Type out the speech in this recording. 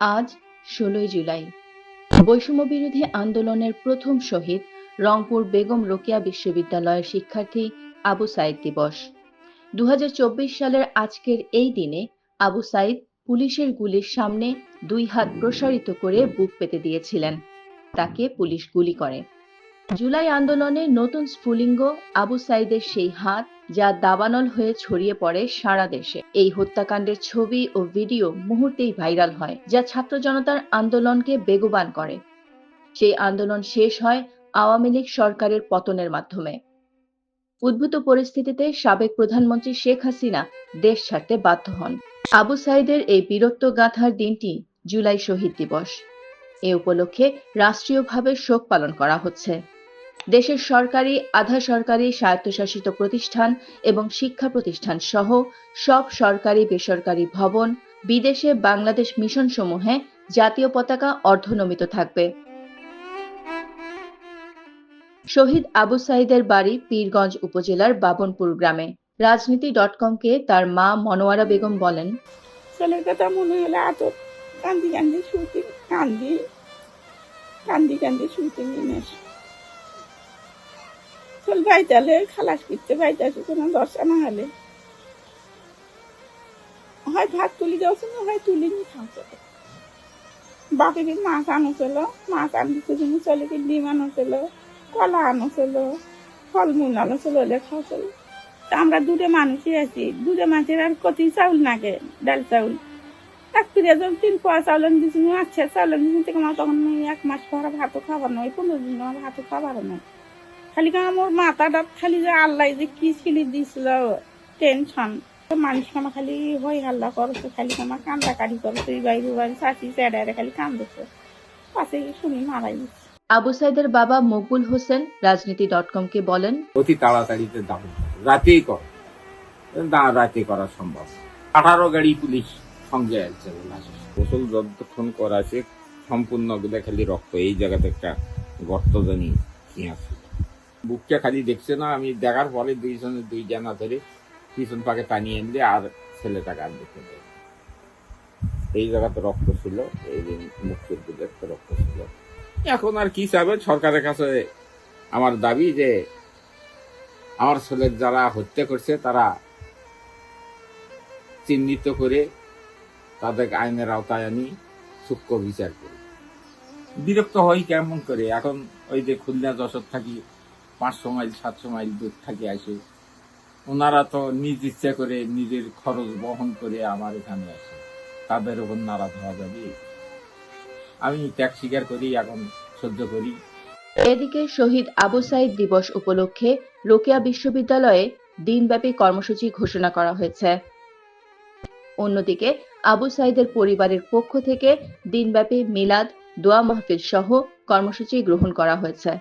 আজ ষোলোই জুলাই। বৈষম্য বিরোধী আন্দোলনের প্রথম শহীদ রংপুর বেগম রোকেয়া বিশ্ববিদ্যালয়ের শিক্ষার্থী আবু সাইদ দিবস। দু সালের আজকের এই দিনে আবু সাইদ পুলিশের গুলির সামনে দুই হাত প্রসারিত করে বুক পেতে দিয়েছিলেন। তাকে পুলিশ গুলি করে। জুলাই আন্দোলনে নতুন স্ফুলিঙ্গ আবু সাইদের সেই হাত যা দাবানল হয়ে ছড়িয়ে পড়ে সারা দেশে। এই হত্যাকাণ্ডের ছবি ও ভিডিও মুহূর্তেই ভাইরাল হয়, যা ছাত্র জনতার আন্দোলনকে বেগবান করে। সেই আন্দোলন শেষ হয় আওয়ামী লীগ সরকারের পতনের মাধ্যমে। উদ্ভূত পরিস্থিতিতে সাবেক প্রধানমন্ত্রী শেখ হাসিনা দেশ ছাড়তে বাধ্য হন। আবু সাইদের এই বীরত্ব গাথার দিনটি জুলাই শহীদ দিবস। এ উপলক্ষে রাষ্ট্রীয়ভাবে শোক পালন করা হচ্ছে। দেশের সরকারি, আধা সরকারি, স্বায়ত্তশাসিত প্রতিষ্ঠান এবং শিক্ষা প্রতিষ্ঠান সহ সব সরকারি, বেসরকারি ভবন বিদেশে বাংলাদেশ মিশন সমূহে জাতীয় পতাকা অর্ধনমিত থাকবে। শহীদ আবু সাইদের বাড়ি পীরগঞ্জ উপজেলার বাবনপুর গ্রামে। রাজনীতি ডট কমকে তার মা মনোয়ারা বেগম বলেন, ছেলের কথা মনে হলে এত কান্দি কান্দি শুতে কান্দি। কান্দি কান্দি শুতে নিয়ে চল বাইতালে খালাস করতে বাইতাছে কোনো দশা না হলে। হয় ভাত তুলি যাচ্ছে না হয় তুলি নি খাওয়া বাকি দিন মাছ আনো ছিল মাছ আনতে জন্য চলে কি ডিম আনো ছিল কলা আনো ছিল ফলমূল আনো ছিল ওলে খাওয়া ছিল তা আমরা দুটো মানুষই আছি দূরে মানুষের আর কতি চাউল নাগে ডাল চাউল। পিড়ে যখন তিন পোয়া চাউল দিয়েছিল আচ্ছা চাউল থেকে তখন এক মাস পর ভাতও খাবার নয়, পনেরো দিন আমার ভাতও খাবার নয়। খালি কেন আমার মাথাটা খালি যে আল্লাহ যে কি ছিলি দিছিল টেনশন মানুষ আমার খালি হই হাল্লা করছে খালি আমার কান্দা কাটি করছে বাড়ি বাড়ি চাষি চেড়ারে খালি কান্দছে। পাশে শুনি মারাই দিচ্ছে আবু সাইদের বাবা মকবুল হোসেন রাজনীতি ডট কমকে বলেন অতি তাড়াতাড়িতে দাম রাতেই কর। রাতে করা সম্ভব। আঠারো গাড়ি পুলিশ সঙ্গে আছে গোসল যতক্ষণ করা আছে সম্পূর্ণগুলো খালি রক্ত। এই জায়গাতে একটা গর্ত জানি কি আছে। বুকটা খালি দেখছে না, আমি দেখার পরে দুইজনে দুই জানা ধরে পিছন পাকে টানিয়ে এনে আর ছেলেটাকে আর দেখে দেয় এই জায়গাতে রক্ত ছিল, এই দিকে একটা রক্ত ছিল। এখন আর কি চাবে? সরকারের কাছে আমার দাবি যে আমার ছেলের যারা হত্যা করছে, তারা চিহ্নিত করে তাদেরকে আইনের আওতায় আনি, সূক্ষ্ম বিচার করি। বিরক্ত হই কেমন করে? এখন ওই যে খুলনা যশোর থাকি পাঁচশো মাইল, সাতশো মাইল দূর থাকি আসে। ওনারা তো নিজ ইচ্ছা করে নিজের খরচ বহন করে আমার এখানে আসে। তাদের উপর নারাজ হওয়া যাবে। আমি ত্যাগ স্বীকার করি, এখন সহ্য করি। এদিকে শহীদ আবু সাইদ দিবস উপলক্ষে রোকেয়া বিশ্ববিদ্যালয়ে দিনব্যাপী কর্মসূচি ঘোষণা করা হয়েছে। অন্যদিকে আবু সাইদের পরিবারের পক্ষ থেকে দিনব্যাপী মিলাদ, দোয়া মাহফিল সহ কর্মসূচি গ্রহণ করা হয়েছে।